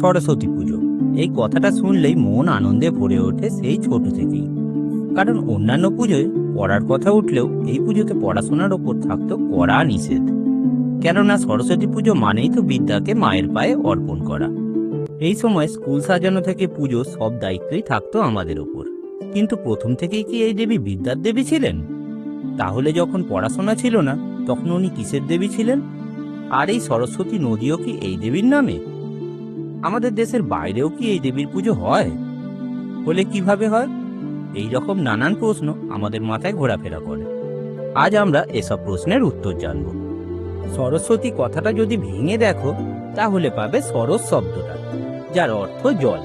সরস্বতী পুজো। এই কথাটা শুনলেই মন আনন্দে ভরে ওঠে সেই ছোট থেকেই। কারণ অন্যান্য পুজোয় পড়ার কথা উঠলেও এই পুজোতে পড়াশোনার ওপর থাকতো কড়া নিষেধ। কেননা সরস্বতী পুজো মানেই তো বিদ্যাকে মায়ের পায়ে অর্পণ করা। এই সময় স্কুল সাজানো থেকে পুজো সব দায়িত্বই থাকতো আমাদের ওপর। কিন্তু প্রথম থেকেই কি এই দেবী বিদ্যার দেবী ছিলেন? তাহলে যখন পড়াশোনা ছিল না তখন উনি কিসের দেবী ছিলেন? আর এই সরস্বতী নদীও কি এই দেবীর নামে? আমাদের দেশের বাইরেও কি এই দেবীর পুজো হয়? হলে কীভাবে হয়? এই রকম নানান প্রশ্ন আমাদের মাথায় ঘোরাফেরা করে। আজ আমরা এসব প্রশ্নের উত্তর জানব। সরস্বতী কথাটা যদি ভেঙে দেখো, তাহলে পাবে সরস শব্দটা, যার অর্থ জল।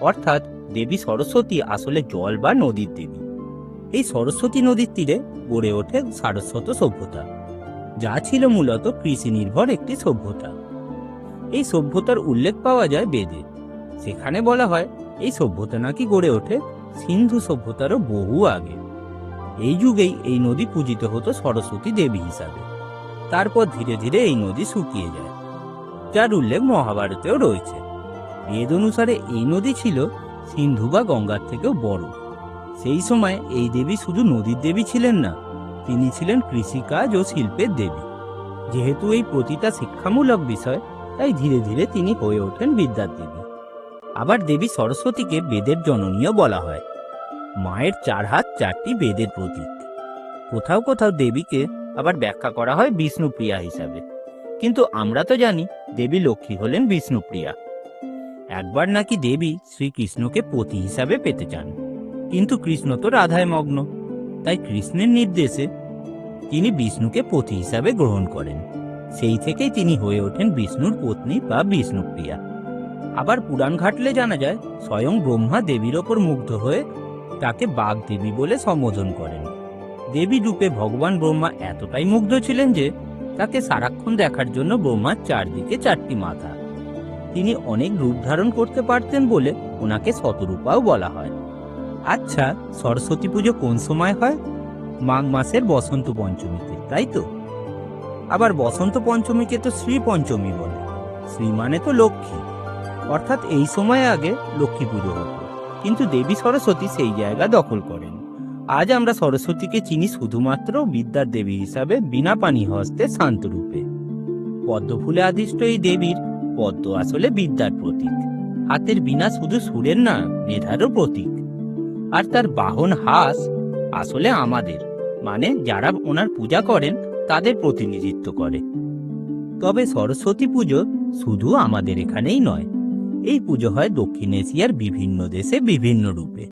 অর্থাৎ দেবী সরস্বতী আসলে জল বা নদীর দেবী। এই সরস্বতী নদীর তীরে গড়ে ওঠে সারস্বত সভ্যতা। যা ছিল মূলত কৃষি নির্ভর একটি সভ্যতা। এই সভ্যতার উল্লেখ পাওয়া যায় বেদে। সেখানে বলা হয়, এই সভ্যতা নাকি গড়ে ওঠে সিন্ধু সভ্যতারও বহু আগে। এই যুগেই এই নদী পূজিত হতো সরস্বতী দেবী হিসাবে। তারপর ধীরে ধীরে এই নদী শুকিয়ে যায়, যার উল্লেখ মহাভারতেও রয়েছে। বেদ অনুসারে এই নদী ছিল সিন্ধু বা গঙ্গার থেকেও বড়। সেই সময় এই দেবী শুধু নদীর দেবী ছিলেন না তিনি ছিলেন কৃষিকাজ ও শিল্পের দেবী। যেহেতু এই প্রতিটা শিক্ষামূলক বিষয়, তাই ধীরে ধীরে তিনি হয়ে ওঠেন বিদ্যার দেবী। আবার দেবী সরস্বতীকে বেদের জননীয় বলা হয়। মায়ের চার হাত চারটি বেদের প্রতীক। কোথাও কোথাও দেবীকে আবার ব্যাখ্যা করা হয় বিষ্ণুপ্রিয়া হিসাবে। কিন্তু আমরা তো জানি দেবী লক্ষ্মী হলেন বিষ্ণুপ্রিয়া। একবার নাকি দেবী শ্রীকৃষ্ণকে পতি হিসাবে পেতে চান। কিন্তু কৃষ্ণ তো রাধায় মগ্ন। তাই কৃষ্ণের নির্দেশে তিনি বিষ্ণুকে পতি হিসাবে গ্রহণ করেন। সেই থেকেই তিনি হয়ে ওঠেন বিষ্ণুর পত্নী বা বিষ্ণুপ্রিয়া। আবার পুরাণ ঘাটলে জানা যায়, স্বয়ং ব্রহ্মা দেবীর ওপর মুগ্ধ হয়ে তাকে বাঘ দেবী বলে সম্বোধন করেন। দেবী রূপে ভগবান ব্রহ্মা এতটাই মুগ্ধ ছিলেন যে তাকে সারাক্ষণ দেখার জন্য ব্রহ্মার চারদিকে চারটি মাথা। তিনি অনেক রূপ ধারণ করতে পারতেন বলে ওনাকে শতরূপাও বলা হয়। আচ্ছা সরস্বতী পুজো কোন সময় হয়? মাঘ মাসের বসন্ত পঞ্চমীতে, তাই তো? আবার বসন্ত পঞ্চমীকে তো শ্রী পঞ্চমী বলে, শ্রী মানে তো লক্ষ্মী। অর্থাৎ এই সময় আগে লক্ষ্মী পুজো হতো। কিন্তু দেবী সরস্বতী সেই জায়গা দখল করেন। আজ আমরা সরস্বতীকে চিনি শুধুমাত্র বিদ্যার দেবী হিসাবে বিনা পানি হস্তে শান্ত রূপে। পদ্ম ফুলে আদিষ্ট এই দেবীর, পদ্ম আসলে বিদ্যার প্রতীক। হাতের বিনা শুধু সুরের না, মেধারও প্রতীক। আর তার বাহন হাস আসলে আমাদের। মানে যারা ওনার পূজা করেন, তাদের প্রতিনিধিত্ব করে। তবে সরস্বতী পুজো শুধু আমাদের এখানেই নয়, এই পুজো হয় দক্ষিণ এশিয়ার বিভিন্ন দেশে বিভিন্ন রূপে।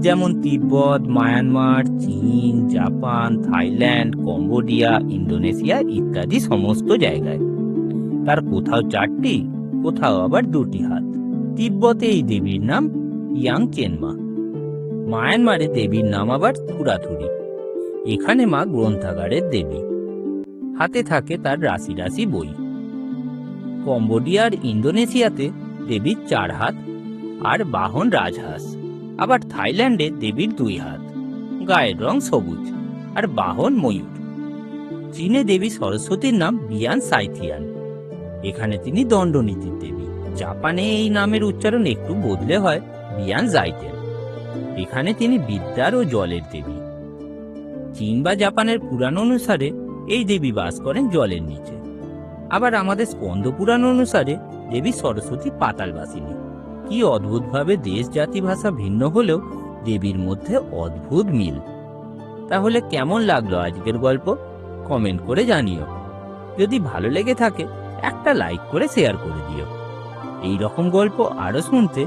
যেমন তিব্বত, মায়ানমার, চীন, জাপান, থাইল্যান্ড, কম্বোডিয়া, ইন্দোনেশিয়া ইত্যাদি সমস্ত জায়গায়। তার কোথাও চারটি, কোথাও আবার দুটি হাত। তিব্বতে এই দেবীর নাম ইয়াং চেনমা মায়ানমারে দেবীর নাম আবার থুরাথুরি এখানে মা গ্রন্থাগারের দেবী। হাতে থাকে তার রাশি রাশি বই। কম্বোডিয়ার ইন্দোনেশিয়াতে দেবীর চার হাত আর বাহন রাজহাঁস। আবার থাইল্যান্ডে দেবীর দুই হাত। গায়ের রং সবুজ আর বাহন ময়ূর। চীনে দেবী সরস্বতীর নাম বিয়ান সাইথিয়ান। এখানে তিনি দণ্ডনীতির দেবী। জাপানে এই নামের উচ্চারণ একটু বদলে হয় বিয়ান জাইটেন এখানে তিনি বিদ্যার ও জলের দেবী। চীন বা জাপানের পুরাণ অনুসারে এই দেবী বাস করেন জলের নিচে। আবার আমাদের স্কন্দ পুরাণ অনুসারে দেবী সরস্বতী পাতালবাসিনী কি অদ্ভুতভাবে দেশ, জাতি, ভাষা ভিন্ন হলেও দেবীর মধ্যে অদ্ভুত মিল। তাহলে কেমন লাগল আজকের গল্প? কমেন্ট করে জানিও। যদি ভালো লেগে থাকে, একটা লাইক করে শেয়ার করে দিও। এই রকম গল্প আরও শুনতে